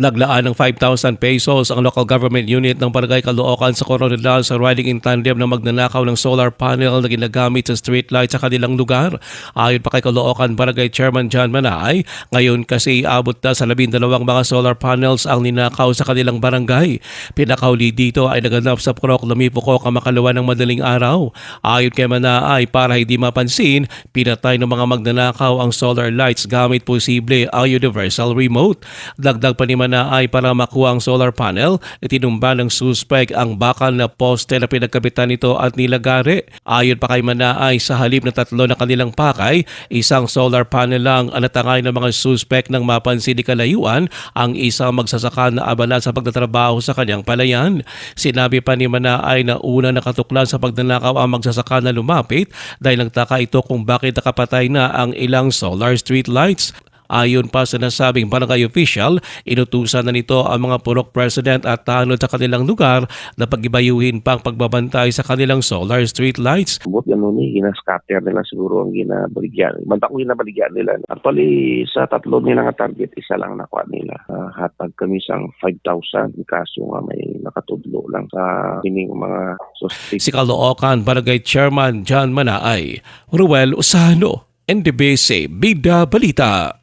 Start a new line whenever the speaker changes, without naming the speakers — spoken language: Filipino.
Naglaan ng 5,000 pesos ang local government unit ng Barangay Caloocan sa Coronadal sa riding in tandem na magnanakaw ng solar panel na ginagamit sa streetlight sa kanilang lugar. Ayon pa kay Caloocan Barangay Chairman John Manay, ngayon kasi abot na sa labindalawang mga solar panels ang ninakaw sa kanilang barangay. Pinakauli dito ay naganap sa Purok Lamipuko kamakalawa ng madaling araw. Ayon kay Manay, para hindi mapansin, pinatay ng mga magnanakaw ang solar lights gamit posible ang universal remote. Dagdag pa ni Manay ay para makuha ang solar panel, itinumba ng suspect ang bakal na poste na pinagkabitan nito at nilagari. Ayon pa kay Manaay sa halip na tatlo na kanilang pakay, isang solar panel lang ang natangay ng mga suspect nang mapansin ni kalayuan ang isang magsasaka na abala sa pagtatrabaho sa kanyang palayan. Sinabi pa ni Manaay na una nakatuklan sa pagnanakaw ang magsasaka na lumapit dahil nagtaka ito kung bakit nakapatay na ang ilang solar street lights. Ayon pa sa nasabing barangay official, inutusan na nito ang mga purok president at tanod sa kanilang lugar na pagibayuhin pa ang pagbabantay sa kanilang solar street lights.
Bot ano ni gina-scatter nila siguro ang ginabaligyan. Banta ko ginabaligyan nila. Actually, sa tatlo nila nga target, isa lang nakuha nila. Uh, hatag kami sang 5,000 kaso nga may nakatudlo lang sa kining mga suspect.
Si Caloocan Barangay Chairman John Manaay, Ruel Usano, NDBC Bida Balita.